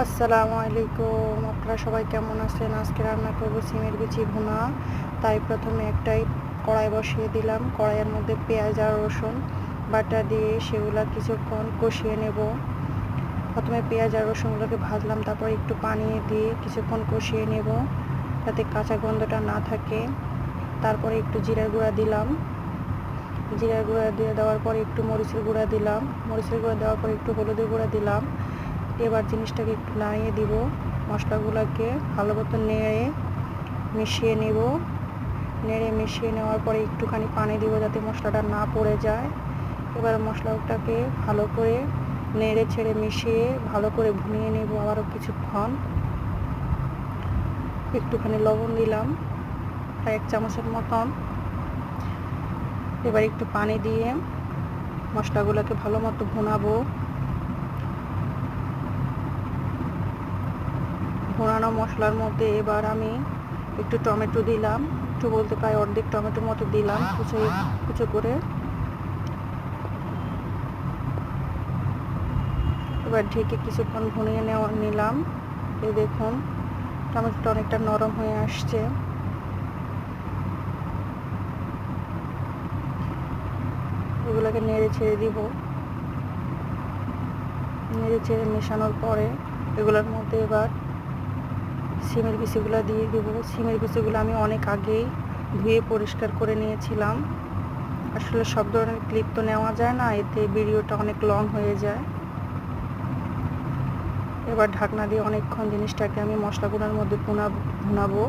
আসসালামু আলাইকুম। আপনারা সবাই কেমন আছেন? আজকে রান্না করব সিমের বিচি ভুনা। তাই প্রথমে একটাই কড়াই বসিয়ে দিলাম। কড়াইয়ের মধ্যে পেঁয়াজ আর রসুন বাটা দিয়ে সেগুলা কিছুক্ষণ কষিয়ে নেব। প্রথমে পেঁয়াজ আর রসুনগুলোকে ভাজলাম, তারপর একটু পানি দিয়ে কিছুক্ষণ কষিয়ে নেব যাতে কাঁচা গন্ধটা না থাকে। তারপরে একটু জিরার গুঁড়া দিলাম। জিরার গুঁড়া দিয়ে দেওয়ার পরে একটু মরিচের গুঁড়া দিলাম। মরিচের গুঁড়া দেওয়ার পর একটু হলুদের গুঁড়া দিলাম। এবার জিনিসটাকে একটু নাড়িয়ে দিব। মশলাগুলোকে ভালো মতো নেড়ে মিশিয়ে নেব। নেড়ে মিশিয়ে নেওয়ার পরে একটুখানি পানি দিব যাতে মশলাটা না পড়ে যায়। এবার মশলাটাকে ভালো করে নেড়ে ছেড়ে মিশিয়ে ভালো করে ভুনিয়ে নেব আবারও কিছুক্ষণ। একটুখানি লবণ দিলাম এক চামচের মতন। এবার একটু পানি দিয়ে মশলাগুলোকে ভালো মতো ভুনাবো। ভোনানো মশলার মধ্যে এবার আমি একটু টমেটো দিলাম। একটু বলতে প্রায় অর্ধেক টমেটোর মতো দিলাম, কুচো কুচো করে। এবার ঢেকে কিছুক্ষণ ভুনিয়ে নেওয়া, নিলাম। এই দেখুন, টমেটোটা অনেকটা নরম হয়ে আসছে। এগুলোকে নেড়ে ছেড়ে দিব। নেড়ে ছেড়ে মেশানোর পরে এগুলোর মধ্যে এবার সিমের বিচিগুলো দিয়ে দেব। সিমের বিচিগুলো আমি অনেক আগেই ধুয়ে পরিষ্কার করে নিয়েছিলাম। আসলে সব ধরনের ক্লিপ তো নেওয়া যায় না, এতে ভিডিওটা অনেক লং হয়ে যায়। এবার ঢাকনা দিয়ে অনেকক্ষণ জিনিসটাকে আমি মশলাগুলোর মধ্যে ভুনা, ভুনাবো।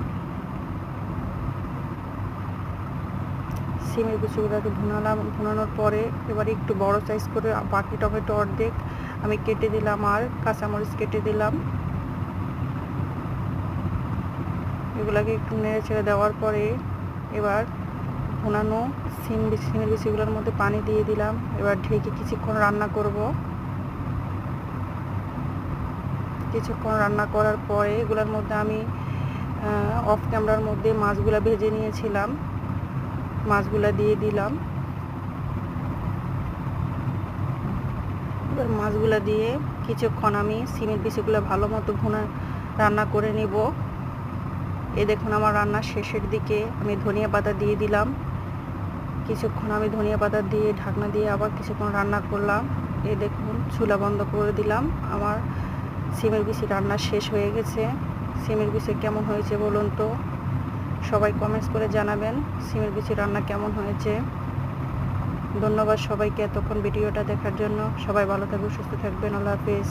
সিমের বিচিগুলোকে ভুনালাম, ভুনানোর পরে এবার একটু বড় সাইজ করে বাকি টমেটো অর্ধেক আমি কেটে দিলাম আর কাঁচামরিচ কেটে দিলাম। এগুলাকে একটু নেড়ে ছেড়ে দেওয়ার পরে এবার ভুনানো সিম সিমের বিচিগুলোর মধ্যে পানি দিয়ে দিলাম। এবার ঢেকে কিছুক্ষণ রান্না করব। কিছুক্ষণ রান্না করার পরে এগুলোর মধ্যে আমি অফ ক্যামেরার মধ্যে মাছগুলো ভেজে নিয়েছিলাম। মাছগুলো দিয়ে দিলাম। এবার মাছগুলো দিয়ে কিছুক্ষণ আমি সিমের বিচিগুলো ভালো মতো ভুনা, রান্না করে নিব। এই দেখুন, আমার রান্না শেষের দিকে আমি ধনিয়া পাতা দিয়ে দিলাম। কিছুক্ষণ আমি ধনিয়া পাতা দিয়ে, ঢাকনা দিয়ে আবার কিছুক্ষণ রান্না করলাম। এ দেখুন, চুলা বন্ধ করে দিলাম। আমার সিমের বিচি রান্না শেষ হয়ে গেছে। সিমের বিচি কেমন হয়েছে বলুন তো? সবাই কমেন্টস করে জানাবেন সিমের বিচি রান্না কেমন হয়েছে। ধন্যবাদ সবাইকে এতক্ষণ ভিডিওটা দেখার জন্য। সবাই ভালো থাকবে সুস্থ থাকবেন। আল্লাহ হাফিজ।